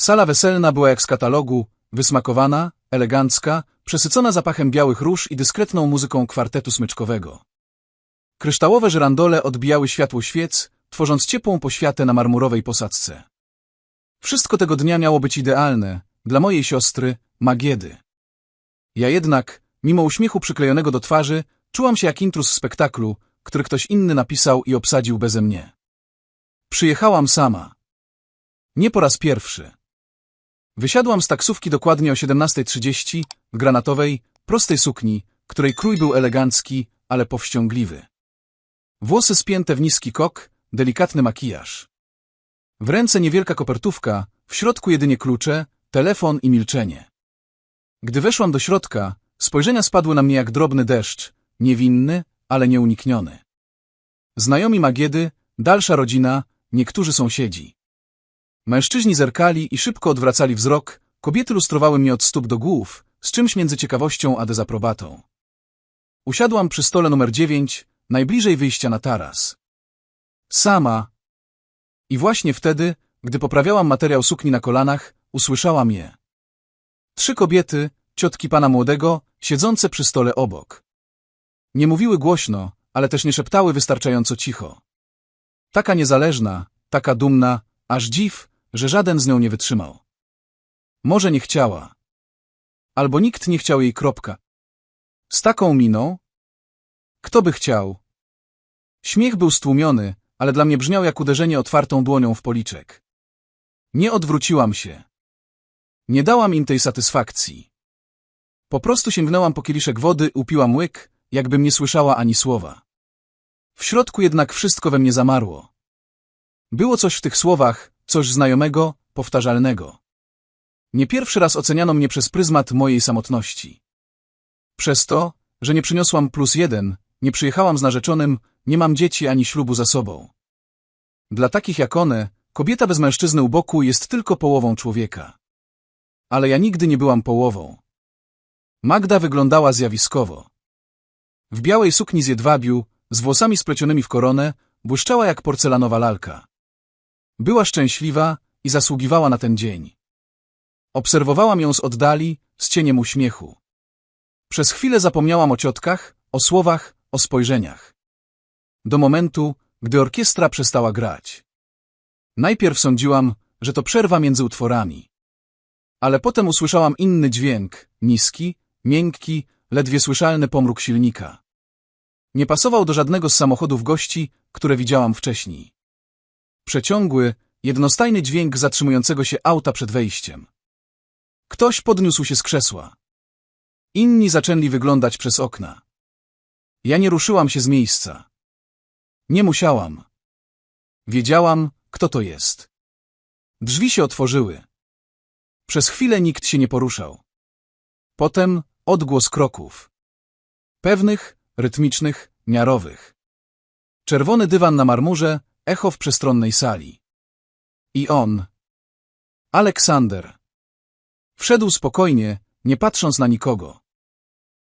Sala weselna była jak z katalogu, wysmakowana, elegancka, przesycona zapachem białych róż i dyskretną muzyką kwartetu smyczkowego. Kryształowe żyrandole odbijały światło świec, tworząc ciepłą poświatę na marmurowej posadzce. Wszystko tego dnia miało być idealne, dla mojej siostry, Magiedy. Ja jednak, mimo uśmiechu przyklejonego do twarzy, czułam się jak intruz w spektaklu, który ktoś inny napisał i obsadził beze mnie. Przyjechałam sama. Nie po raz pierwszy. Wysiadłam z taksówki dokładnie o 17.30 w granatowej, prostej sukni, której krój był elegancki, ale powściągliwy. Włosy spięte w niski kok, delikatny makijaż. W ręce niewielka kopertówka, w środku jedynie klucze, telefon i milczenie. Gdy weszłam do środka, spojrzenia spadły na mnie jak drobny deszcz, niewinny, ale nieunikniony. Znajomi Magiedy, dalsza rodzina, niektórzy sąsiedzi. Mężczyźni zerkali i szybko odwracali wzrok, kobiety lustrowały mnie od stóp do głów, z czymś między ciekawością a dezaprobatą. Usiadłam przy stole numer dziewięć, najbliżej wyjścia na taras. Sama. I właśnie wtedy, gdy poprawiałam materiał sukni na kolanach, usłyszałam je. Trzy kobiety, ciotki pana młodego, siedzące przy stole obok. Nie mówiły głośno, ale też nie szeptały wystarczająco cicho. Taka niezależna, taka dumna, aż dziw, że żaden z nią nie wytrzymał. Może nie chciała. Albo nikt nie chciał jej kropka. Z taką miną? Kto by chciał? Śmiech był stłumiony, ale dla mnie brzmiał jak uderzenie otwartą dłonią w policzek. Nie odwróciłam się. Nie dałam im tej satysfakcji. Po prostu sięgnęłam po kieliszek wody, upiłam łyk, jakbym nie słyszała ani słowa. W środku jednak wszystko we mnie zamarło. Było coś w tych słowach, coś znajomego, powtarzalnego. Nie pierwszy raz oceniano mnie przez pryzmat mojej samotności. Przez to, że nie przyniosłam plus jeden, nie przyjechałam z narzeczonym, nie mam dzieci ani ślubu za sobą. Dla takich jak one, kobieta bez mężczyzny u boku jest tylko połową człowieka. Ale ja nigdy nie byłam połową. Magda wyglądała zjawiskowo. W białej sukni z jedwabiu, z włosami splecionymi w koronę, błyszczała jak porcelanowa lalka. Była szczęśliwa i zasługiwała na ten dzień. Obserwowałam ją z oddali, z cieniem uśmiechu. Przez chwilę zapomniałam o ciotkach, o słowach, o spojrzeniach. Do momentu, gdy orkiestra przestała grać. Najpierw sądziłam, że to przerwa między utworami. Ale potem usłyszałam inny dźwięk, niski, miękki, ledwie słyszalny pomruk silnika. Nie pasował do żadnego z samochodów gości, które widziałam wcześniej. Przeciągły, jednostajny dźwięk zatrzymującego się auta przed wejściem. Ktoś podniósł się z krzesła. Inni zaczęli wyglądać przez okna. Ja nie ruszyłam się z miejsca. Nie musiałam. Wiedziałam, kto to jest. Drzwi się otworzyły. Przez chwilę nikt się nie poruszał. Potem odgłos kroków. Pewnych, rytmicznych, miarowych. Czerwony dywan na marmurze, echo w przestronnej sali. I on. Aleksander. Wszedł spokojnie, nie patrząc na nikogo.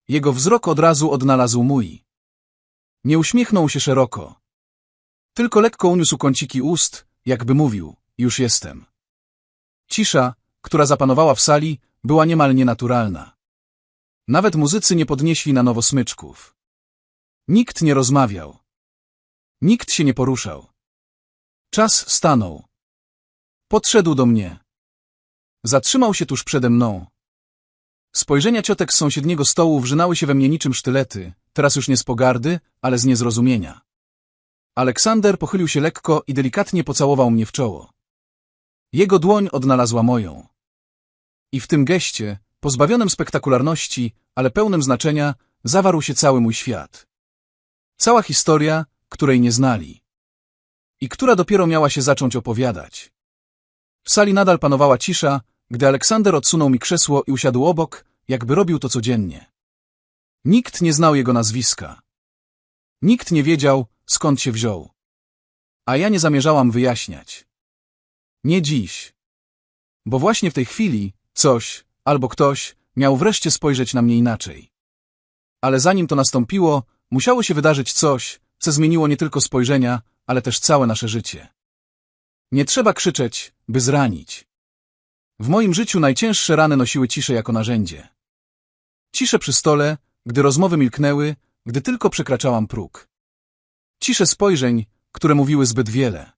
Jego wzrok od razu odnalazł mój. Nie uśmiechnął się szeroko. Tylko lekko uniósł kąciki ust, jakby mówił, już jestem. Cisza, która zapanowała w sali, była niemal nienaturalna. Nawet muzycy nie podnieśli na nowo smyczków. Nikt nie rozmawiał. Nikt się nie poruszał. Czas stanął. Podszedł do mnie. Zatrzymał się tuż przede mną. Spojrzenia ciotek z sąsiedniego stołu wrzynały się we mnie niczym sztylety, teraz już nie z pogardy, ale z niezrozumienia. Aleksander pochylił się lekko i delikatnie pocałował mnie w czoło. Jego dłoń odnalazła moją. I w tym geście, pozbawionym spektakularności, ale pełnym znaczenia, zawarł się cały mój świat. Cała historia, której nie znali. I która dopiero miała się zacząć opowiadać. W sali nadal panowała cisza, gdy Aleksander odsunął mi krzesło i usiadł obok, jakby robił to codziennie. Nikt nie znał jego nazwiska. Nikt nie wiedział, skąd się wziął. A ja nie zamierzałam wyjaśniać. Nie dziś. Bo właśnie w tej chwili coś, albo ktoś, miał wreszcie spojrzeć na mnie inaczej. Ale zanim to nastąpiło, musiało się wydarzyć coś, co zmieniło nie tylko spojrzenia, ale też całe nasze życie. Nie trzeba krzyczeć, by zranić. W moim życiu najcięższe rany nosiły ciszę jako narzędzie. Ciszę przy stole, gdy rozmowy milknęły, gdy tylko przekraczałam próg. Ciszę spojrzeń, które mówiły zbyt wiele.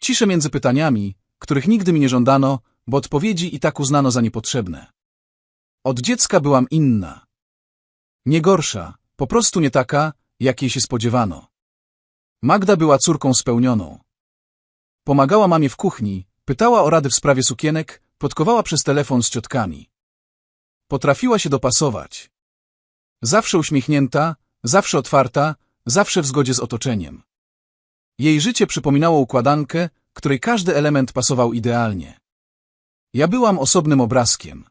Ciszę między pytaniami, których nigdy mi nie żądano, bo odpowiedzi i tak uznano za niepotrzebne. Od dziecka byłam inna. Nie gorsza, po prostu nie taka, jakiej się spodziewano. Magda była córką spełnioną. Pomagała mamie w kuchni, pytała o rady w sprawie sukienek, plotkowała przez telefon z ciotkami. Potrafiła się dopasować. Zawsze uśmiechnięta, zawsze otwarta, zawsze w zgodzie z otoczeniem. Jej życie przypominało układankę, której każdy element pasował idealnie. Ja byłam osobnym obrazkiem.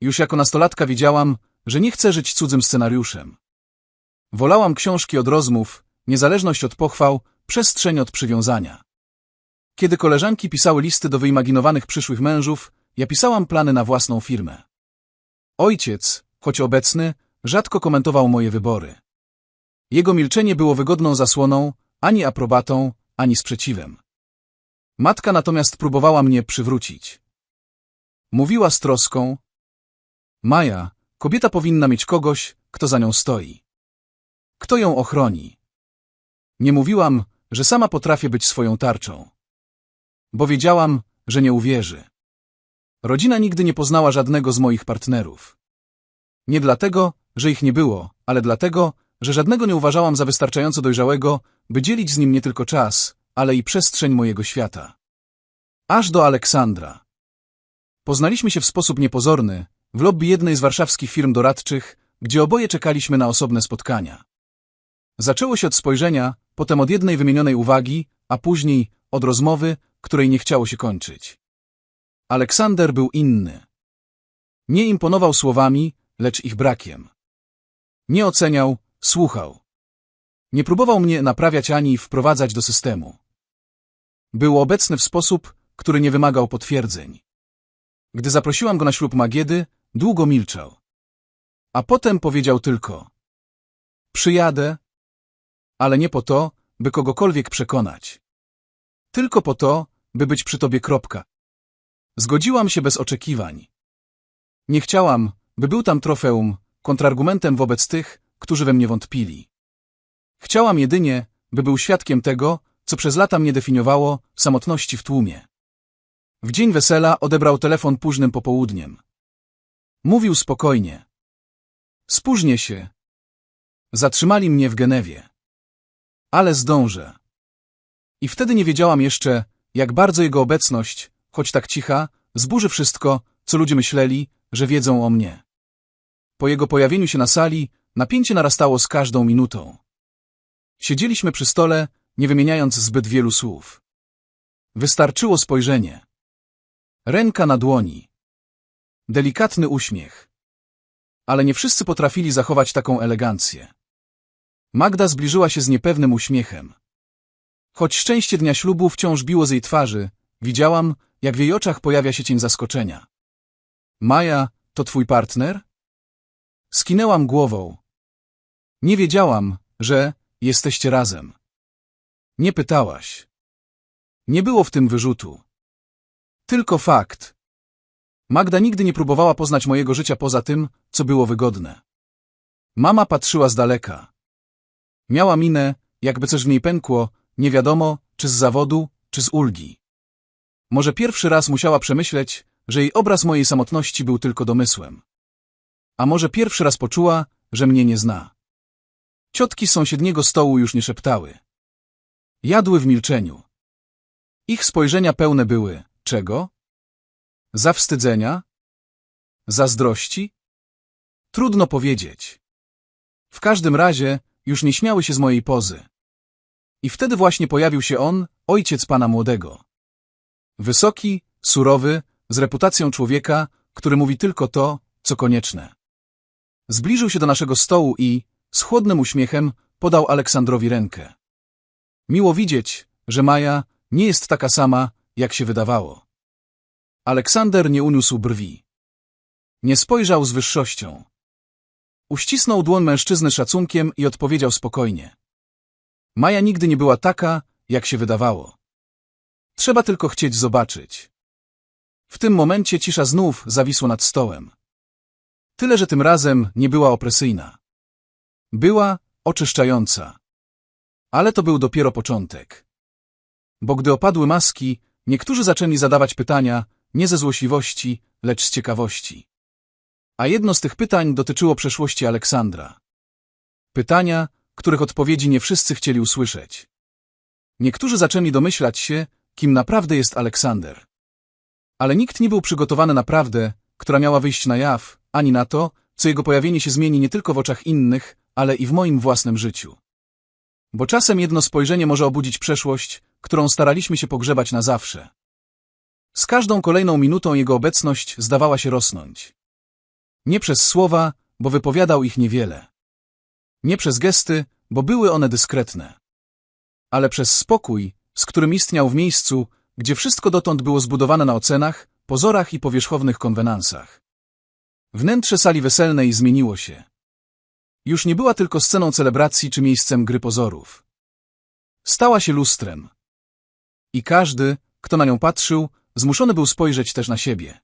Już jako nastolatka wiedziałam, że nie chcę żyć cudzym scenariuszem. Wolałam książki od rozmów, niezależność od pochwał, przestrzeń od przywiązania. Kiedy koleżanki pisały listy do wyimaginowanych przyszłych mężów, ja pisałam plany na własną firmę. Ojciec, choć obecny, rzadko komentował moje wybory. Jego milczenie było wygodną zasłoną, ani aprobatą, ani sprzeciwem. Matka natomiast próbowała mnie przywrócić. Mówiła z troską. Maja, kobieta powinna mieć kogoś, kto za nią stoi. Kto ją ochroni? Nie mówiłam, że sama potrafię być swoją tarczą. Bo wiedziałam, że nie uwierzy. Rodzina nigdy nie poznała żadnego z moich partnerów. Nie dlatego, że ich nie było, ale dlatego, że żadnego nie uważałam za wystarczająco dojrzałego, by dzielić z nim nie tylko czas, ale i przestrzeń mojego świata. Aż do Aleksandra. Poznaliśmy się w sposób niepozorny, w lobby jednej z warszawskich firm doradczych, gdzie oboje czekaliśmy na osobne spotkania. Zaczęło się od spojrzenia, potem od jednej wymienionej uwagi, a później od rozmowy, której nie chciało się kończyć. Aleksander był inny. Nie imponował słowami, lecz ich brakiem. Nie oceniał, słuchał. Nie próbował mnie naprawiać ani wprowadzać do systemu. Był obecny w sposób, który nie wymagał potwierdzeń. Gdy zaprosiłam go na ślub Magiedy, długo milczał. A potem powiedział tylko Przyjadę, ale nie po to, by kogokolwiek przekonać. Tylko po to, by być przy tobie kropka. Zgodziłam się bez oczekiwań. Nie chciałam, by był tam trofeum, kontrargumentem wobec tych, którzy we mnie wątpili. Chciałam jedynie, by był świadkiem tego, co przez lata mnie definiowało, samotności w tłumie. W dzień wesela odebrał telefon późnym popołudniem. Mówił spokojnie. Spóźnię się. Zatrzymali mnie w Genewie. Ale zdążę. I wtedy nie wiedziałam jeszcze, jak bardzo jego obecność, choć tak cicha, zburzy wszystko, co ludzie myśleli, że wiedzą o mnie. Po jego pojawieniu się na sali, napięcie narastało z każdą minutą. Siedzieliśmy przy stole, nie wymieniając zbyt wielu słów. Wystarczyło spojrzenie. Ręka na dłoni. Delikatny uśmiech. Ale nie wszyscy potrafili zachować taką elegancję. Magda zbliżyła się z niepewnym uśmiechem. Choć szczęście dnia ślubu wciąż biło z jej twarzy, widziałam, jak w jej oczach pojawia się cień zaskoczenia. Maja, to twój partner? Skinęłam głową. Nie wiedziałam, że jesteście razem. Nie pytałaś. Nie było w tym wyrzutu. Tylko fakt. Magda nigdy nie próbowała poznać mojego życia poza tym, co było wygodne. Mama patrzyła z daleka. Miała minę, jakby coś w niej pękło, nie wiadomo, czy z zawodu, czy z ulgi. Może pierwszy raz musiała przemyśleć, że jej obraz mojej samotności był tylko domysłem. A może pierwszy raz poczuła, że mnie nie zna. Ciotki z sąsiedniego stołu już nie szeptały. Jadły w milczeniu. Ich spojrzenia pełne były czego? Zawstydzenia? Zazdrości? Trudno powiedzieć. W każdym razie już nie śmiały się z mojej pozy. I wtedy właśnie pojawił się on, ojciec pana młodego. Wysoki, surowy, z reputacją człowieka, który mówi tylko to, co konieczne. Zbliżył się do naszego stołu i, z chłodnym uśmiechem, podał Aleksandrowi rękę. Miło widzieć, że Maja nie jest taka sama, jak się wydawało. Aleksander nie uniósł brwi. Nie spojrzał z wyższością. Uścisnął dłoń mężczyzny szacunkiem i odpowiedział spokojnie. Maja nigdy nie była taka, jak się wydawało. Trzeba tylko chcieć zobaczyć. W tym momencie cisza znów zawisła nad stołem. Tyle, że tym razem nie była opresyjna. Była oczyszczająca. Ale to był dopiero początek. Bo gdy opadły maski, niektórzy zaczęli zadawać pytania nie ze złośliwości, lecz z ciekawości. A jedno z tych pytań dotyczyło przeszłości Aleksandra. Pytania, których odpowiedzi nie wszyscy chcieli usłyszeć. Niektórzy zaczęli domyślać się, kim naprawdę jest Aleksander. Ale nikt nie był przygotowany na prawdę, która miała wyjść na jaw, ani na to, co jego pojawienie się zmieni nie tylko w oczach innych, ale i w moim własnym życiu. Bo czasem jedno spojrzenie może obudzić przeszłość, którą staraliśmy się pogrzebać na zawsze. Z każdą kolejną minutą jego obecność zdawała się rosnąć. Nie przez słowa, bo wypowiadał ich niewiele. Nie przez gesty, bo były one dyskretne. Ale przez spokój, z którym istniał w miejscu, gdzie wszystko dotąd było zbudowane na ocenach, pozorach i powierzchownych konwenansach. Wnętrze sali weselnej zmieniło się. Już nie była tylko sceną celebracji czy miejscem gry pozorów. Stała się lustrem. I każdy, kto na nią patrzył, zmuszony był spojrzeć też na siebie.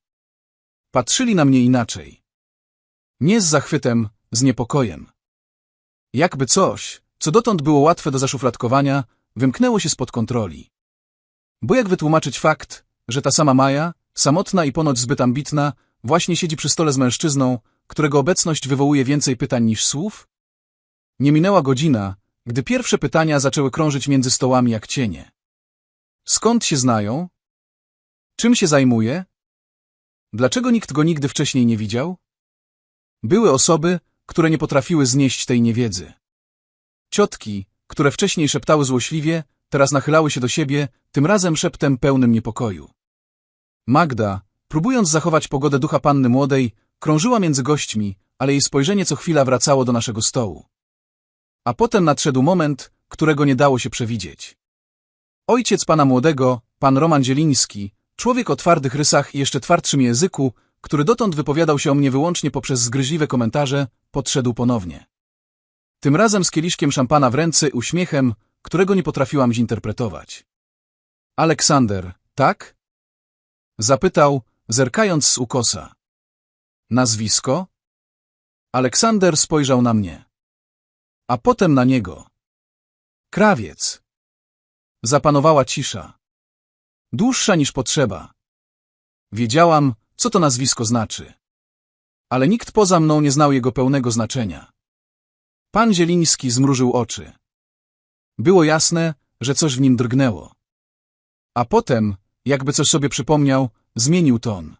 Patrzyli na mnie inaczej. Nie z zachwytem, z niepokojem. Jakby coś, co dotąd było łatwe do zaszufladkowania, wymknęło się spod kontroli. Bo jak wytłumaczyć fakt, że ta sama Maja, samotna i ponoć zbyt ambitna, właśnie siedzi przy stole z mężczyzną, którego obecność wywołuje więcej pytań niż słów? Nie minęła godzina, gdy pierwsze pytania zaczęły krążyć między stołami jak cienie. Skąd się znają? Czym się zajmuje? Dlaczego nikt go nigdy wcześniej nie widział? Były osoby, które nie potrafiły znieść tej niewiedzy. Ciotki, które wcześniej szeptały złośliwie, teraz nachylały się do siebie, tym razem szeptem pełnym niepokoju. Magda, próbując zachować pogodę ducha panny młodej, krążyła między gośćmi, ale jej spojrzenie co chwila wracało do naszego stołu. A potem nadszedł moment, którego nie dało się przewidzieć. Ojciec pana młodego, pan Roman Zieliński, człowiek o twardych rysach i jeszcze twardszym języku, który dotąd wypowiadał się o mnie wyłącznie poprzez zgryźliwe komentarze, podszedł ponownie. Tym razem z kieliszkiem szampana w ręce uśmiechem, którego nie potrafiłam zinterpretować. Aleksander, tak? Zapytał, zerkając z ukosa. Nazwisko? Aleksander spojrzał na mnie. A potem na niego. Krawiec. Zapanowała cisza. Dłuższa niż potrzeba. Wiedziałam, co to nazwisko znaczy. Ale nikt poza mną nie znał jego pełnego znaczenia. Pan Zieliński zmrużył oczy. Było jasne, że coś w nim drgnęło. A potem, jakby coś sobie przypomniał, zmienił ton.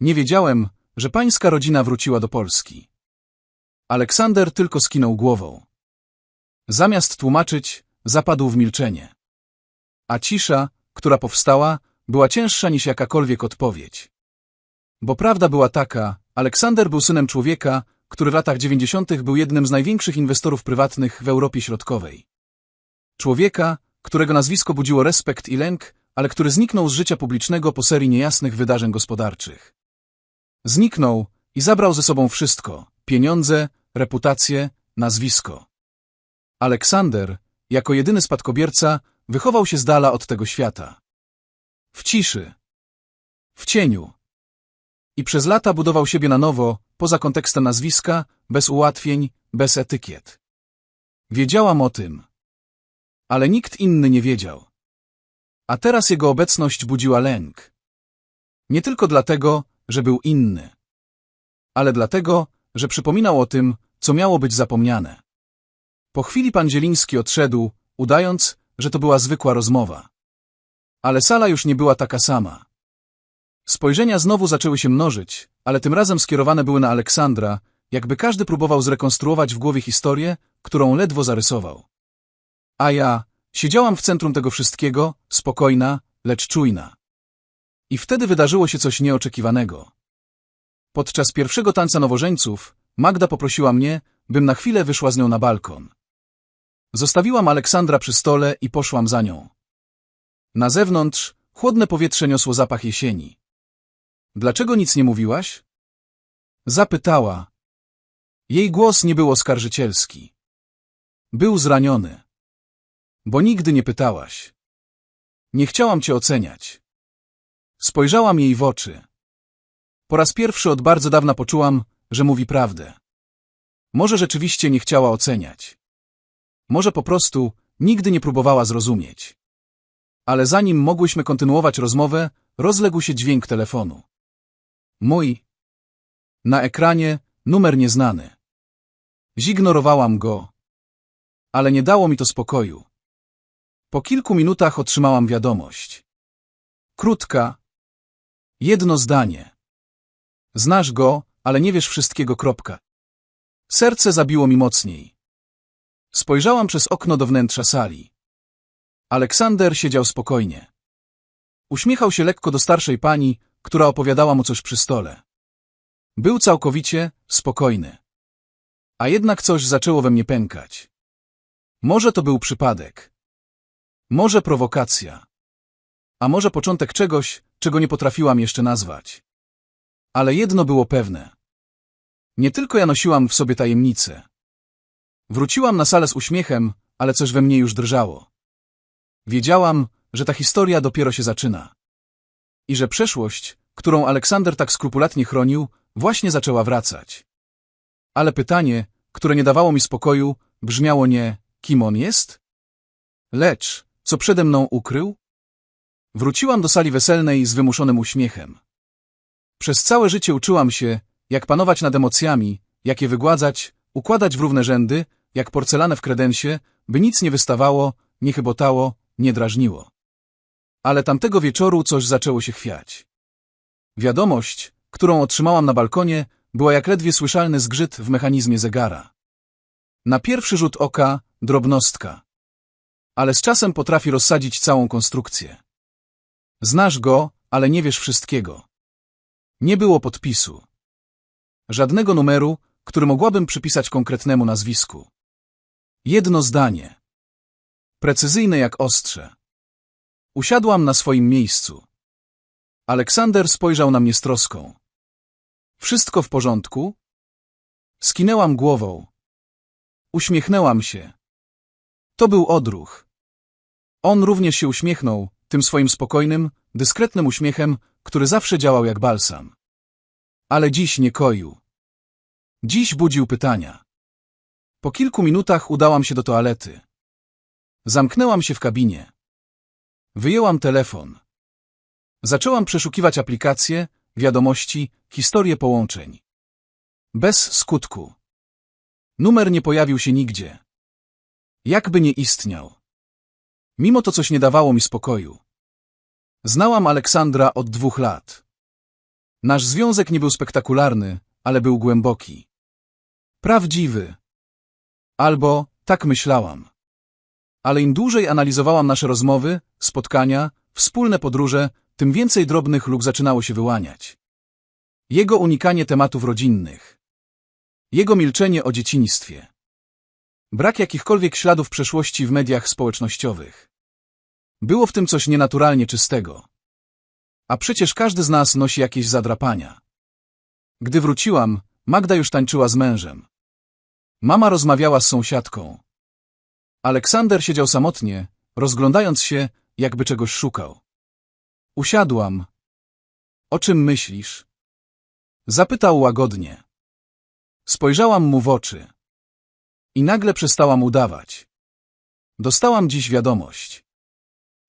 Nie wiedziałem, że pańska rodzina wróciła do Polski. Aleksander tylko skinął głową. Zamiast tłumaczyć, zapadł w milczenie. A cisza, która powstała, była cięższa niż jakakolwiek odpowiedź. Bo prawda była taka, Aleksander był synem człowieka, który w latach dziewięćdziesiątych był jednym z największych inwestorów prywatnych w Europie Środkowej. Człowieka, którego nazwisko budziło respekt i lęk, ale który zniknął z życia publicznego po serii niejasnych wydarzeń gospodarczych. Zniknął i zabrał ze sobą wszystko – pieniądze, reputację, nazwisko. Aleksander, jako jedyny spadkobierca, wychował się z dala od tego świata. W ciszy. W cieniu. I przez lata budował siebie na nowo, poza kontekstem nazwiska, bez ułatwień, bez etykiet. Wiedziałam o tym. Ale nikt inny nie wiedział. A teraz jego obecność budziła lęk. Nie tylko dlatego, że był inny, ale dlatego, że przypominał o tym, co miało być zapomniane. Po chwili pan Zieliński odszedł, udając, że to była zwykła rozmowa. Ale sala już nie była taka sama. Spojrzenia znowu zaczęły się mnożyć, ale tym razem skierowane były na Aleksandra, jakby każdy próbował zrekonstruować w głowie historię, którą ledwo zarysował. A ja siedziałam w centrum tego wszystkiego, spokojna, lecz czujna. I wtedy wydarzyło się coś nieoczekiwanego. Podczas pierwszego tańca nowożeńców Magda poprosiła mnie, bym na chwilę wyszła z nią na balkon. Zostawiłam Aleksandra przy stole i poszłam za nią. Na zewnątrz chłodne powietrze niosło zapach jesieni. Dlaczego nic nie mówiłaś? Zapytała. Jej głos nie był oskarżycielski. Był zraniony. Bo nigdy nie pytałaś. Nie chciałam cię oceniać. Spojrzałam jej w oczy. Po raz pierwszy od bardzo dawna poczułam, że mówi prawdę. Może rzeczywiście nie chciała oceniać. Może po prostu nigdy nie próbowała zrozumieć. Ale zanim mogłyśmy kontynuować rozmowę, rozległ się dźwięk telefonu. Mój. Na ekranie numer nieznany. Zignorowałam go. Ale nie dało mi to spokoju. Po kilku minutach otrzymałam wiadomość. Krótka. Jedno zdanie. Znasz go, ale nie wiesz wszystkiego. Kropka. Serce zabiło mi mocniej. Spojrzałam przez okno do wnętrza sali. Aleksander siedział spokojnie. Uśmiechał się lekko do starszej pani, która opowiadała mu coś przy stole. Był całkowicie spokojny. A jednak coś zaczęło we mnie pękać. Może to był przypadek. Może prowokacja. A może początek czegoś, czego nie potrafiłam jeszcze nazwać. Ale jedno było pewne. Nie tylko ja nosiłam w sobie tajemnicę. Wróciłam na salę z uśmiechem, ale coś we mnie już drżało. Wiedziałam, że ta historia dopiero się zaczyna. I że przeszłość, którą Aleksander tak skrupulatnie chronił, właśnie zaczęła wracać. Ale pytanie, które nie dawało mi spokoju, brzmiało nie, kim on jest? Lecz, co przede mną ukrył? Wróciłam do sali weselnej z wymuszonym uśmiechem. Przez całe życie uczyłam się, jak panować nad emocjami, jak je wygładzać, układać w równe rzędy, jak porcelanę w kredensie, by nic nie wystawało, nie chybotało, nie drażniło. Ale tamtego wieczoru coś zaczęło się chwiać. Wiadomość, którą otrzymałam na balkonie, była jak ledwie słyszalny zgrzyt w mechanizmie zegara. Na pierwszy rzut oka drobnostka. Ale z czasem potrafi rozsadzić całą konstrukcję. Znasz go, ale nie wiesz wszystkiego. Nie było podpisu. Żadnego numeru, który mogłabym przypisać konkretnemu nazwisku. Jedno zdanie. Precyzyjne jak ostrze. Usiadłam na swoim miejscu. Aleksander spojrzał na mnie z troską. Wszystko w porządku? Skinęłam głową. Uśmiechnęłam się. To był odruch. On również się uśmiechnął, tym swoim spokojnym, dyskretnym uśmiechem, który zawsze działał jak balsam. Ale dziś nie koił. Dziś budził pytania. Po kilku minutach udałam się do toalety. Zamknęłam się w kabinie. Wyjęłam telefon. Zaczęłam przeszukiwać aplikacje, wiadomości, historię połączeń. Bez skutku. Numer nie pojawił się nigdzie. Jakby nie istniał. Mimo to coś nie dawało mi spokoju. Znałam Aleksandra od dwóch lat. Nasz związek nie był spektakularny, ale był głęboki. Prawdziwy. Albo tak myślałam. Ale im dłużej analizowałam nasze rozmowy, spotkania, wspólne podróże, tym więcej drobnych luk zaczynało się wyłaniać. Jego unikanie tematów rodzinnych. Jego milczenie o dzieciństwie. Brak jakichkolwiek śladów przeszłości w mediach społecznościowych. Było w tym coś nienaturalnie czystego. A przecież każdy z nas nosi jakieś zadrapania. Gdy wróciłam, Magda już tańczyła z mężem. Mama rozmawiała z sąsiadką. Aleksander siedział samotnie, rozglądając się, jakby czegoś szukał. Usiadłam. O czym myślisz? Zapytał łagodnie. Spojrzałam mu w oczy. I nagle przestałam udawać. Dostałam dziś wiadomość.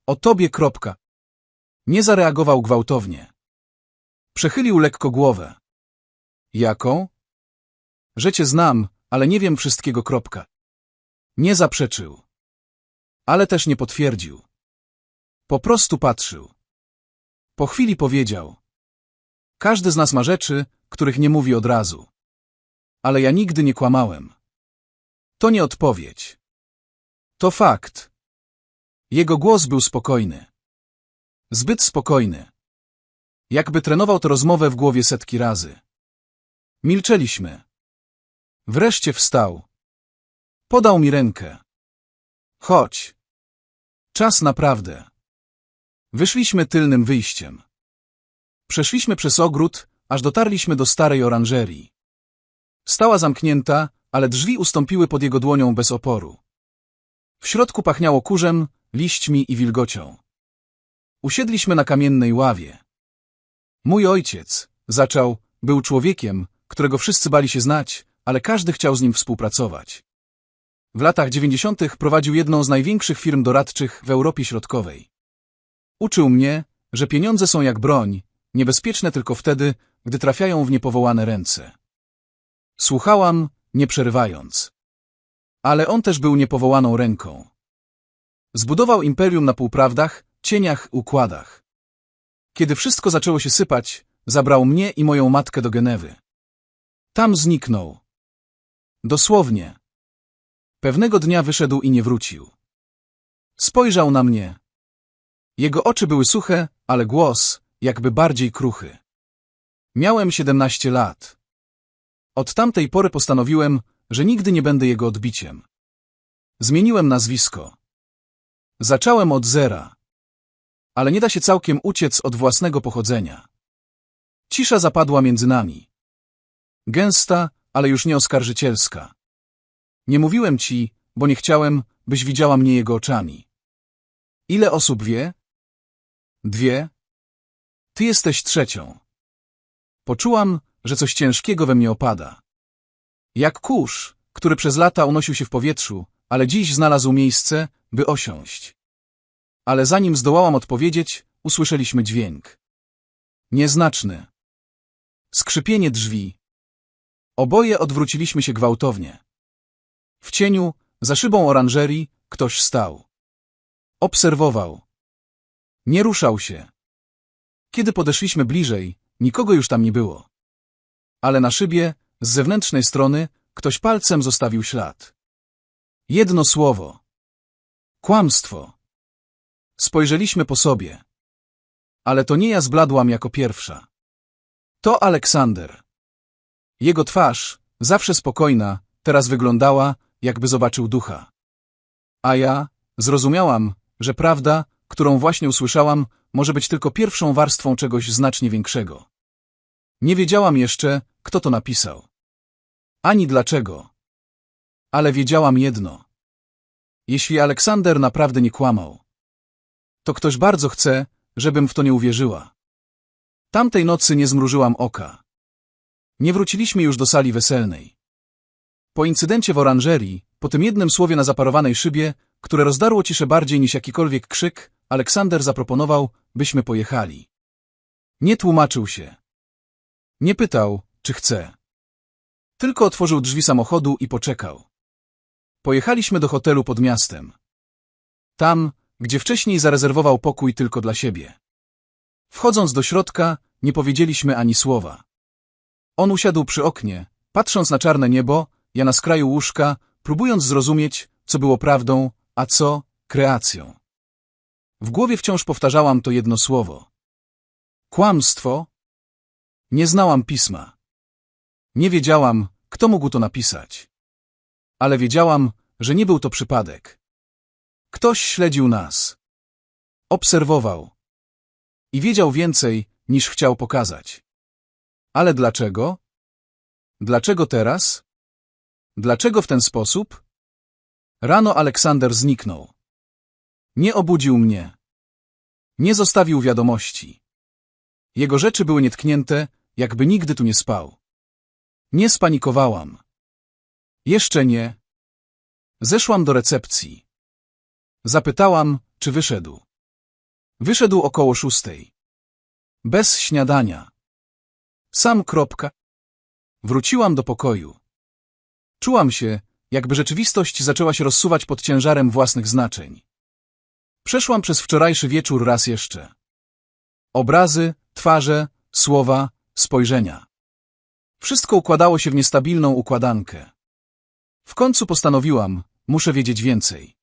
O tobie kropka. Nie zareagował gwałtownie. Przechylił lekko głowę. Jaką? Że cię znam, ale nie wiem wszystkiego kropka. Nie zaprzeczył. Ale też nie potwierdził. Po prostu patrzył. Po chwili powiedział. Każdy z nas ma rzeczy, których nie mówi od razu. Ale ja nigdy nie kłamałem. To nie odpowiedź. To fakt. Jego głos był spokojny. Zbyt spokojny. Jakby trenował tę rozmowę w głowie setki razy. Milczeliśmy. Wreszcie wstał. Podał mi rękę. Chodź. Czas naprawdę. Wyszliśmy tylnym wyjściem. Przeszliśmy przez ogród, aż dotarliśmy do starej oranżerii. Stała zamknięta, ale drzwi ustąpiły pod jego dłonią bez oporu. W środku pachniało kurzem, liśćmi i wilgocią. Usiedliśmy na kamiennej ławie. Mój ojciec, zaczął, był człowiekiem, którego wszyscy bali się znać, ale każdy chciał z nim współpracować. W latach dziewięćdziesiątych prowadził jedną z największych firm doradczych w Europie Środkowej. Uczył mnie, że pieniądze są jak broń, niebezpieczne tylko wtedy, gdy trafiają w niepowołane ręce. Słuchałam, nie przerywając. Ale on też był niepowołaną ręką. Zbudował imperium na półprawdach, cieniach, układach. Kiedy wszystko zaczęło się sypać, zabrał mnie i moją matkę do Genewy. Tam zniknął. Dosłownie. Pewnego dnia wyszedł i nie wrócił. Spojrzał na mnie. Jego oczy były suche, ale głos, jakby bardziej kruchy. Miałem siedemnaście lat. Od tamtej pory postanowiłem, że nigdy nie będę jego odbiciem. Zmieniłem nazwisko. Zacząłem od zera. Ale nie da się całkiem uciec od własnego pochodzenia. Cisza zapadła między nami. Gęsta, ale już nie oskarżycielska. Nie mówiłem ci, bo nie chciałem, byś widziała mnie jego oczami. Ile osób wie? Dwie? Ty jesteś trzecią. Poczułam, że coś ciężkiego we mnie opada. Jak kurz, który przez lata unosił się w powietrzu, ale dziś znalazł miejsce, by osiąść. Ale zanim zdołałam odpowiedzieć, usłyszeliśmy dźwięk. Nieznaczny. Skrzypienie drzwi. Oboje odwróciliśmy się gwałtownie. W cieniu, za szybą oranżerii, ktoś stał. Obserwował. Nie ruszał się. Kiedy podeszliśmy bliżej, nikogo już tam nie było. Ale na szybie, z zewnętrznej strony, ktoś palcem zostawił ślad. Jedno słowo. Kłamstwo. Spojrzeliśmy po sobie. Ale to nie ja zbladłam jako pierwsza. To Aleksander. Jego twarz, zawsze spokojna, teraz wyglądała, jakby zobaczył ducha. A ja zrozumiałam, że prawda, którą właśnie usłyszałam, może być tylko pierwszą warstwą czegoś znacznie większego. Nie wiedziałam jeszcze, kto to napisał. Ani dlaczego. Ale wiedziałam jedno. Jeśli Aleksander naprawdę nie kłamał, to ktoś bardzo chce, żebym w to nie uwierzyła. Tamtej nocy nie zmrużyłam oka. Nie wróciliśmy już do sali weselnej. Po incydencie w oranżerii, po tym jednym słowie na zaparowanej szybie, które rozdarło ciszę bardziej niż jakikolwiek krzyk, Aleksander zaproponował, byśmy pojechali. Nie tłumaczył się. Nie pytał, czy chce. Tylko otworzył drzwi samochodu i poczekał. Pojechaliśmy do hotelu pod miastem. Tam, gdzie wcześniej zarezerwował pokój tylko dla siebie. Wchodząc do środka, nie powiedzieliśmy ani słowa. On usiadł przy oknie, patrząc na czarne niebo, ja na skraju łóżka, próbując zrozumieć, co było prawdą, a co kreacją. W głowie wciąż powtarzałam to jedno słowo. Kłamstwo? Nie znałam pisma. Nie wiedziałam, kto mógł to napisać. Ale wiedziałam, że nie był to przypadek. Ktoś śledził nas. Obserwował. I wiedział więcej, niż chciał pokazać. Ale dlaczego? Dlaczego teraz? Dlaczego w ten sposób? Rano Aleksander zniknął. Nie obudził mnie. Nie zostawił wiadomości. Jego rzeczy były nietknięte, jakby nigdy tu nie spał. Nie spanikowałam. Jeszcze nie. Zeszłam do recepcji. Zapytałam, czy wyszedł. Wyszedł około szóstej. Bez śniadania. Sam kropka. Wróciłam do pokoju. Czułam się, jakby rzeczywistość zaczęła się rozsuwać pod ciężarem własnych znaczeń. Przeszłam przez wczorajszy wieczór raz jeszcze. Obrazy, twarze, słowa, spojrzenia. Wszystko układało się w niestabilną układankę. W końcu postanowiłam, muszę wiedzieć więcej.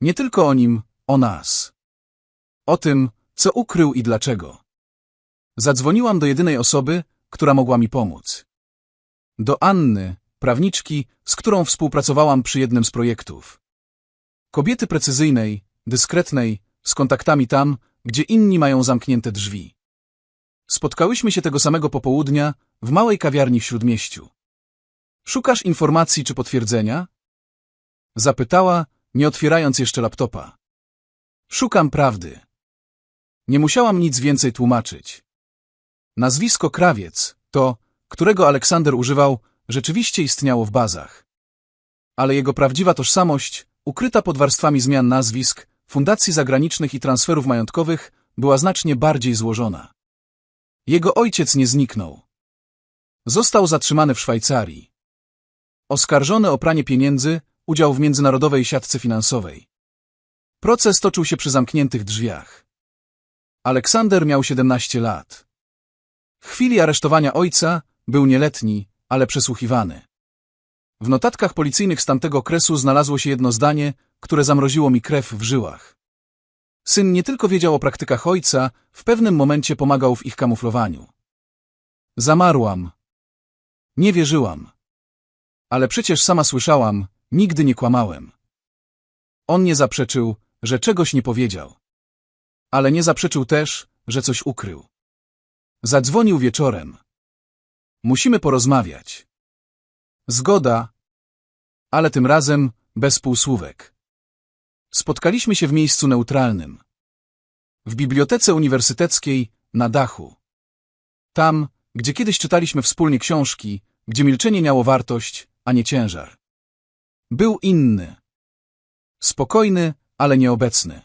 Nie tylko o nim, o nas. O tym, co ukrył i dlaczego. Zadzwoniłam do jedynej osoby, która mogła mi pomóc. Do Anny, prawniczki, z którą współpracowałam przy jednym z projektów. Kobiety precyzyjnej, dyskretnej, z kontaktami tam, gdzie inni mają zamknięte drzwi. Spotkałyśmy się tego samego popołudnia w małej kawiarni w Śródmieściu. Szukasz informacji czy potwierdzenia? Zapytała, nie otwierając jeszcze laptopa. Szukam prawdy. Nie musiałam nic więcej tłumaczyć. Nazwisko Krawiec, to, którego Aleksander używał, rzeczywiście istniało w bazach. Ale jego prawdziwa tożsamość, ukryta pod warstwami zmian nazwisk, fundacji zagranicznych i transferów majątkowych, była znacznie bardziej złożona. Jego ojciec nie zniknął. Został zatrzymany w Szwajcarii. Oskarżony o pranie pieniędzy, udział w międzynarodowej siatce finansowej. Proces toczył się przy zamkniętych drzwiach. Aleksander miał 17 lat. W chwili aresztowania ojca był nieletni, ale przesłuchiwany. W notatkach policyjnych z tamtego okresu znalazło się jedno zdanie, które zamroziło mi krew w żyłach. Syn nie tylko wiedział o praktykach ojca, w pewnym momencie pomagał w ich kamuflowaniu. Zamarłam. Nie wierzyłam. Ale przecież sama słyszałam, nigdy nie kłamałem. On nie zaprzeczył, że czegoś nie powiedział. Ale nie zaprzeczył też, że coś ukrył. Zadzwonił wieczorem. Musimy porozmawiać. Zgoda, ale tym razem bez półsłówek. Spotkaliśmy się w miejscu neutralnym. W bibliotece uniwersyteckiej, na dachu. Tam, gdzie kiedyś czytaliśmy wspólnie książki, gdzie milczenie miało wartość, a nie ciężar. Był inny. Spokojny, ale nieobecny.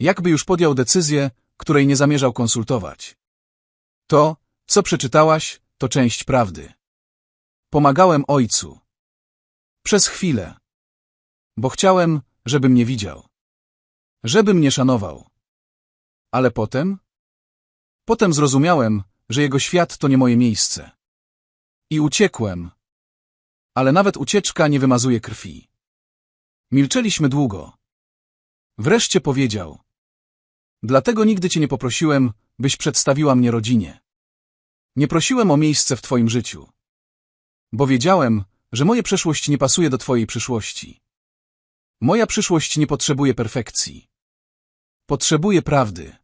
Jakby już podjął decyzję, której nie zamierzał konsultować. To, co przeczytałaś, to część prawdy. Pomagałem ojcu. Przez chwilę. Bo chciałem, żeby mnie widział. Żeby mnie szanował. Ale potem? Potem zrozumiałem, że jego świat to nie moje miejsce. I uciekłem. Ale nawet ucieczka nie wymazuje krwi. Milczeliśmy długo. Wreszcie powiedział. Dlatego nigdy cię nie poprosiłem, byś przedstawiła mnie rodzinie. Nie prosiłem o miejsce w twoim życiu. Bo wiedziałem, że moja przeszłość nie pasuje do twojej przyszłości. Moja przyszłość nie potrzebuje perfekcji. Potrzebuje prawdy.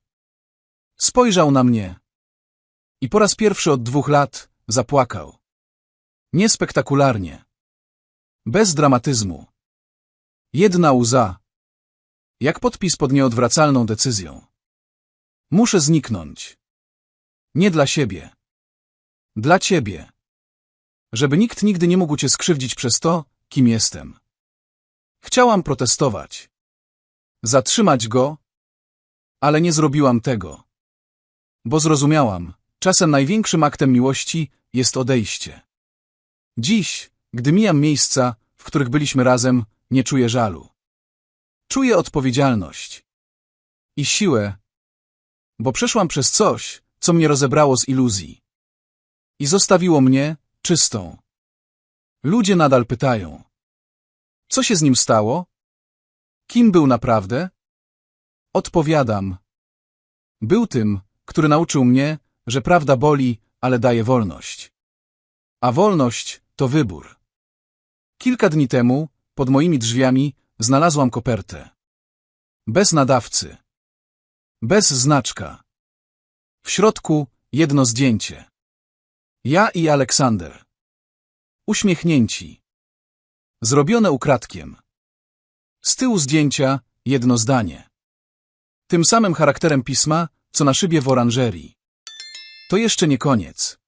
Spojrzał na mnie. I po raz pierwszy od dwóch lat zapłakał. Niespektakularnie. Bez dramatyzmu. Jedna łza. Jak podpis pod nieodwracalną decyzją. Muszę zniknąć. Nie dla siebie. Dla ciebie. Żeby nikt nigdy nie mógł cię skrzywdzić przez to, kim jestem. Chciałam protestować. Zatrzymać go, ale nie zrobiłam tego. Bo zrozumiałam, czasem największym aktem miłości jest odejście. Dziś, gdy mijam miejsca, w których byliśmy razem, nie czuję żalu. Czuję odpowiedzialność. I siłę, bo przeszłam przez coś, co mnie rozebrało z iluzji. I zostawiło mnie czystą. Ludzie nadal pytają. Co się z nim stało? Kim był naprawdę? Odpowiadam. Był tym, który nauczył mnie, że prawda boli, ale daje wolność. A wolność to wybór. Kilka dni temu, pod moimi drzwiami, znalazłam kopertę. Bez nadawcy. Bez znaczka. W środku jedno zdjęcie. Ja i Aleksander. Uśmiechnięci. Zrobione ukradkiem. Z tyłu zdjęcia jedno zdanie. Tym samym charakterem pisma, co na szybie w oranżerii. To jeszcze nie koniec.